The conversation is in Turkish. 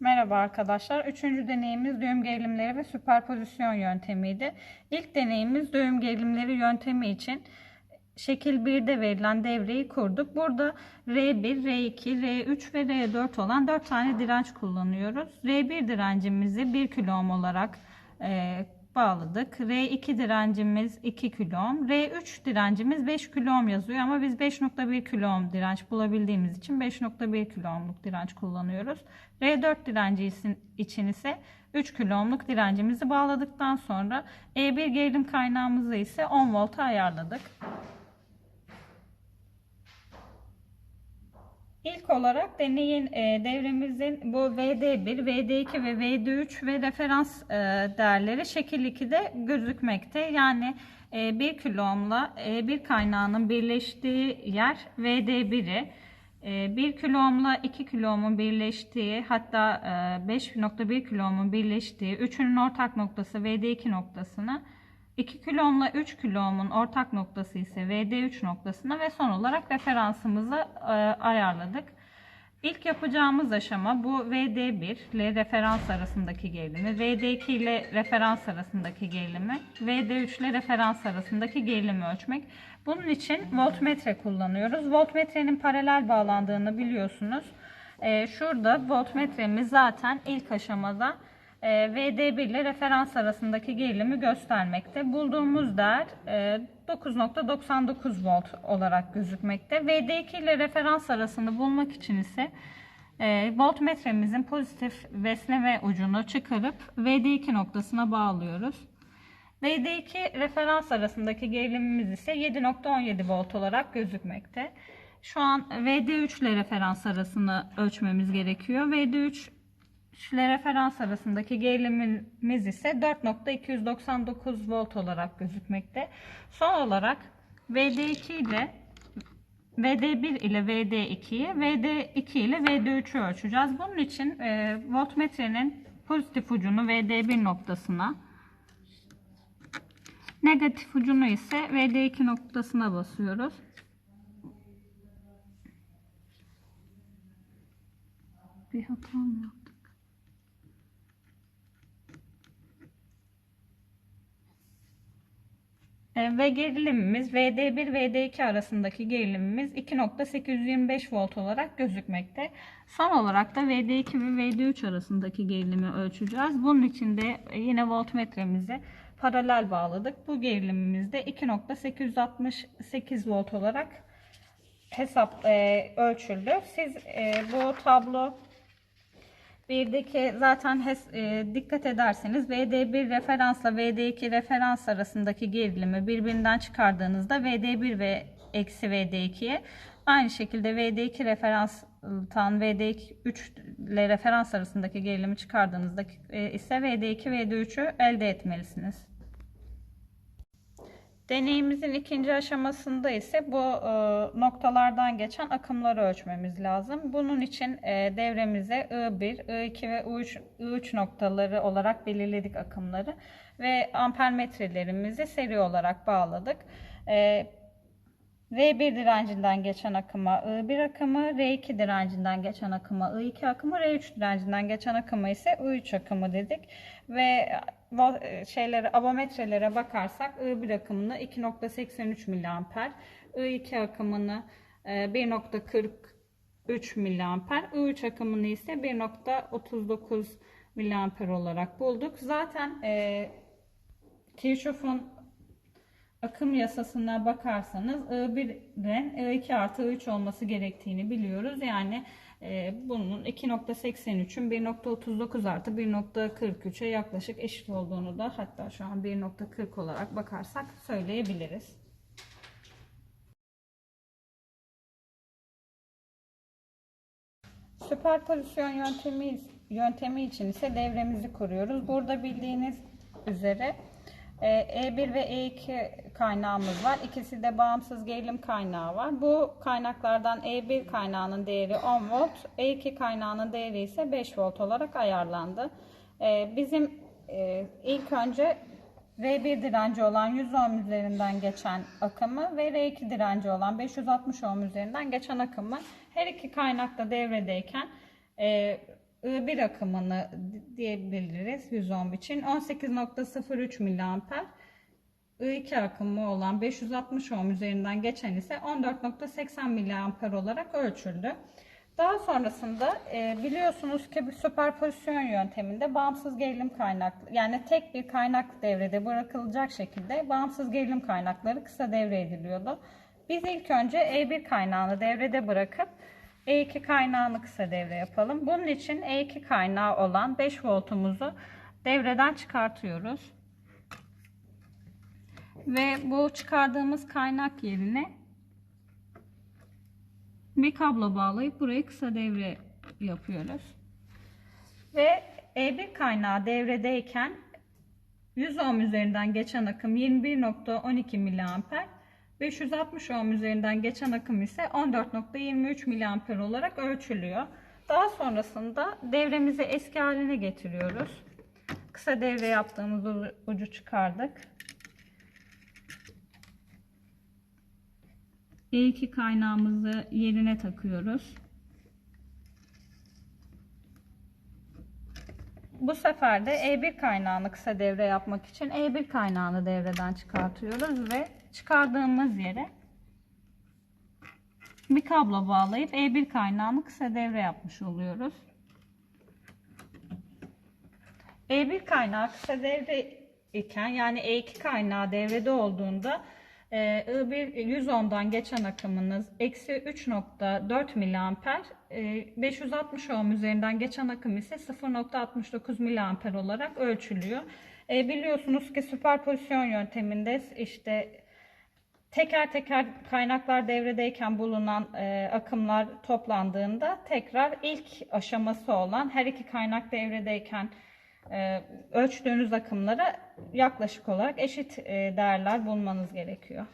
Merhaba arkadaşlar. Üçüncü deneyimiz düğüm gerilimleri ve süperpozisyon yöntemiydi. İlk deneyimiz düğüm gerilimleri yöntemi için şekil 1'de verilen devreyi kurduk. Burada R1, R2, R3 ve R4 olan 4 tane direnç kullanıyoruz. R1 direncimizi 1 kilo ohm olarak e, bağladık. R2 direncimiz 2 kilo ohm. R3 direncimiz 5 kilo ohm yazıyor ama biz 5.1 kilo ohm direnç bulabildiğimiz için 5.1 kilo ohmluk direnç kullanıyoruz. R4 direnci için- ise 3 kilo ohmluk direncimizi bağladıktan sonra E1 gerilim kaynağımızı ise 10 volta ayarladık. İlk olarak deneyin e, devremizin bu VD1, VD2 ve VD3 ve referans e, değerleri şekil 2'de gözükmekte. Yani e, 1 kilo ohmla e, bir kaynağının birleştiği yer VD1'i, e, 1 kilo ohmla 2 kilo ohmun birleştiği hatta e, 5.1 kilo ohmun birleştiği üçünün ortak noktası VD2 noktasını 2 kilo ohmla 3 kilo ohmun ortak noktası ise VD3 noktasına ve son olarak referansımızı e, ayarladık. İlk yapacağımız aşama bu VD1 ile referans arasındaki gerilimi, VD2 ile referans arasındaki gerilimi, VD3 ile referans arasındaki gerilimi ölçmek. Bunun için voltmetre kullanıyoruz. Voltmetrenin paralel bağlandığını biliyorsunuz. E, şurada voltmetremiz zaten ilk aşamada VD1 ile referans arasındaki gerilimi göstermekte. Bulduğumuz değer e, 9.99 volt olarak gözükmekte. VD2 ile referans arasını bulmak için ise e, voltmetremizin pozitif vesleme ucunu çıkarıp VD2 noktasına bağlıyoruz. VD2 referans arasındaki gerilimimiz ise 7.17 volt olarak gözükmekte. Şu an VD3 ile referans arasını ölçmemiz gerekiyor. VD3 ile referans arasındaki gerilimimiz ise 4.299 volt olarak gözükmekte. Son olarak VD2 ile VD1 ile VD2'yi, VD2 ile VD3'ü ölçeceğiz. Bunun için e, voltmetrenin pozitif ucunu VD1 noktasına, negatif ucunu ise VD2 noktasına basıyoruz. Bir hata mı yaptık? E, Ve gerilimimiz VD1 VD2 arasındaki gerilimimiz 2.825 volt olarak gözükmekte. Son olarak da VD2 ve VD3 arasındaki gerilimi ölçeceğiz. Bunun için de yine voltmetremizi paralel bağladık. Bu gerilimimiz de 2.868 volt olarak hesap e, ölçüldü. Siz e, bu tablo Birdeki zaten hes- e, dikkat ederseniz VD1 referansla VD2 referans arasındaki gerilimi birbirinden çıkardığınızda VD1 ve eksi VD2'ye aynı şekilde VD2 referanstan VD3 ile referans arasındaki gerilimi çıkardığınızda e, ise VD2 VD3'ü elde etmelisiniz. Deneyimizin ikinci aşamasında ise bu e, noktalardan geçen akımları ölçmemiz lazım. Bunun için e, devremize I1, I2 ve I3, I3 noktaları olarak belirledik akımları ve ampermetrelerimizi seri olarak bağladık. E, R1 direncinden geçen akıma I1 akımı, R2 direncinden geçen akıma I2 akımı, R3 direncinden geçen akıma ise I3 akımı dedik. Ve va- şeylere, abometrelere bakarsak I1 akımını 2.83 mA, I2 akımını e, 1.43 mA, I3 akımını ise 1.39 mA olarak bulduk. Zaten e, Kirchhoff'un akım yasasına bakarsanız I1'in I2 artı I3 olması gerektiğini biliyoruz. Yani e, bunun 2.83'ün 1.39 artı 1.43'e yaklaşık eşit olduğunu da hatta şu an 1.40 olarak bakarsak söyleyebiliriz. Süperpozisyon yöntemi yöntemi için ise devremizi kuruyoruz. Burada bildiğiniz üzere e, E1 ve E2 kaynağımız var. İkisi de bağımsız gerilim kaynağı var. Bu kaynaklardan E1 kaynağının değeri 10 volt, E2 kaynağının değeri ise 5 volt olarak ayarlandı. E, Bizim e, ilk önce R1 direnci olan 100 ohm üzerinden geçen akımı ve R2 direnci olan 560 ohm üzerinden geçen akımı her iki kaynak da devredeyken e, I1 akımını diyebiliriz 100 ohm için 18.03 miliamper. I2 akımı olan 560 ohm üzerinden geçen ise 14.80 miliamper olarak ölçüldü. Daha sonrasında e, biliyorsunuz ki bir süperpozisyon yönteminde bağımsız gerilim kaynaklı yani tek bir kaynak devrede bırakılacak şekilde bağımsız gerilim kaynakları kısa devre ediliyordu. Biz ilk önce E1 kaynağını devrede bırakıp E2 kaynağını kısa devre yapalım. Bunun için E2 kaynağı olan 5 voltumuzu devreden çıkartıyoruz. Ve bu çıkardığımız kaynak yerine bir kablo bağlayıp burayı kısa devre yapıyoruz. Ve E1 kaynağı devredeyken 100 ohm üzerinden geçen akım 21.12 miliamper 560 ohm üzerinden geçen akım ise 14.23 miliamper olarak ölçülüyor. Daha sonrasında devremizi eski haline getiriyoruz. Kısa devre yaptığımız ucu çıkardık. E2 kaynağımızı yerine takıyoruz. Bu sefer de E1 kaynağını kısa devre yapmak için E1 kaynağını devreden çıkartıyoruz ve çıkardığımız yere bir kablo bağlayıp E1 kaynağını kısa devre yapmış oluyoruz. E1 kaynağı kısa devre iken yani E2 kaynağı devrede olduğunda e, I1 100 ohm'dan geçen akımınız eksi 3.4 miliamper, e, 560 ohm üzerinden geçen akım ise 0.69 miliamper olarak ölçülüyor. E, biliyorsunuz ki süperpozisyon yönteminde işte teker teker kaynaklar devredeyken bulunan e, akımlar toplandığında tekrar ilk aşaması olan her iki kaynak devredeyken e, ölçtüğünüz akımlara yaklaşık olarak eşit e, değerler bulmanız gerekiyor.